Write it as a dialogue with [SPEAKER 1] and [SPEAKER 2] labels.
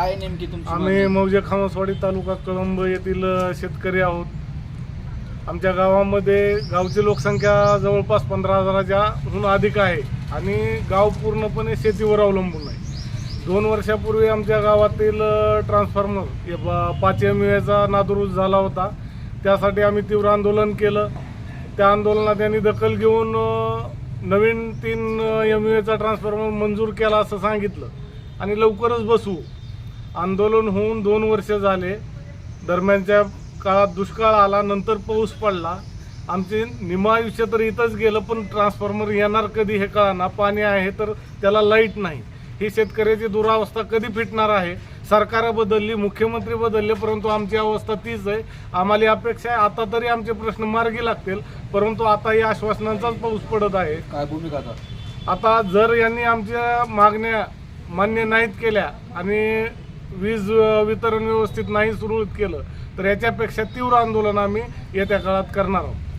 [SPEAKER 1] काय नेमकी तुमची
[SPEAKER 2] आम्ही
[SPEAKER 1] मागणी?
[SPEAKER 2] मौजे खामसवाडी तालुका कळंब येथील शेतकरी आहोत. आमच्या गावामध्ये गावची लोकसंख्या जवळपास पंधरा हजाराच्या हून अधिक आहे आणि गाव पूर्णपणे शेतीवर अवलंबून आहे. दोन वर्षापूर्वी आमच्या गावातील अ, ट्रान्सफॉर्मर हे ब- पाच एम चा नादुरुस्त झाला होता. त्यासाठी आम्ही तीव्र आंदोलन केलं. त्या आंदोलनात त्यांनी दखल घेऊन अ, नवीन तीन एम चा ट्रान्सफॉर्मर मंजूर केला असं सांगितलं. आणि लवकरच बसवू आंदोलन होऊन दोन वर्ष झाले. दरम्यानच्या काळात दुष्काळ आला नंतर पाऊस पडला. आमचे निमा आयुष्य तर इथंच गेलं पण ट्रान्सफॉर्मर येणार कधी हे कळाना. पाणी आहे तर त्याला लाइट नाही. ही शेतकऱ्याची दुरावस्था कधी फिटणार आहे? सरकार बदलली मुख्यमंत्री बदलले परंतु आमची अवस्था तीच आहे. आम्हाला अपेक्षा आहे. आता तरी आमचे प्रश्न मार्गी लागतील परंतु आता या आश्वासनांचाच पाऊस पडत आहे.
[SPEAKER 1] काय भूमिका आता?
[SPEAKER 2] आता जर यांनी आमच्या मागण्या मान्य नाहीत केल्या आणि वीज वितरण व्यवस्थित नाही सुरळीत केलं तर याच्यापेक्षा तीव्र आंदोलन आम्ही येत्या काळात करणार आहोत.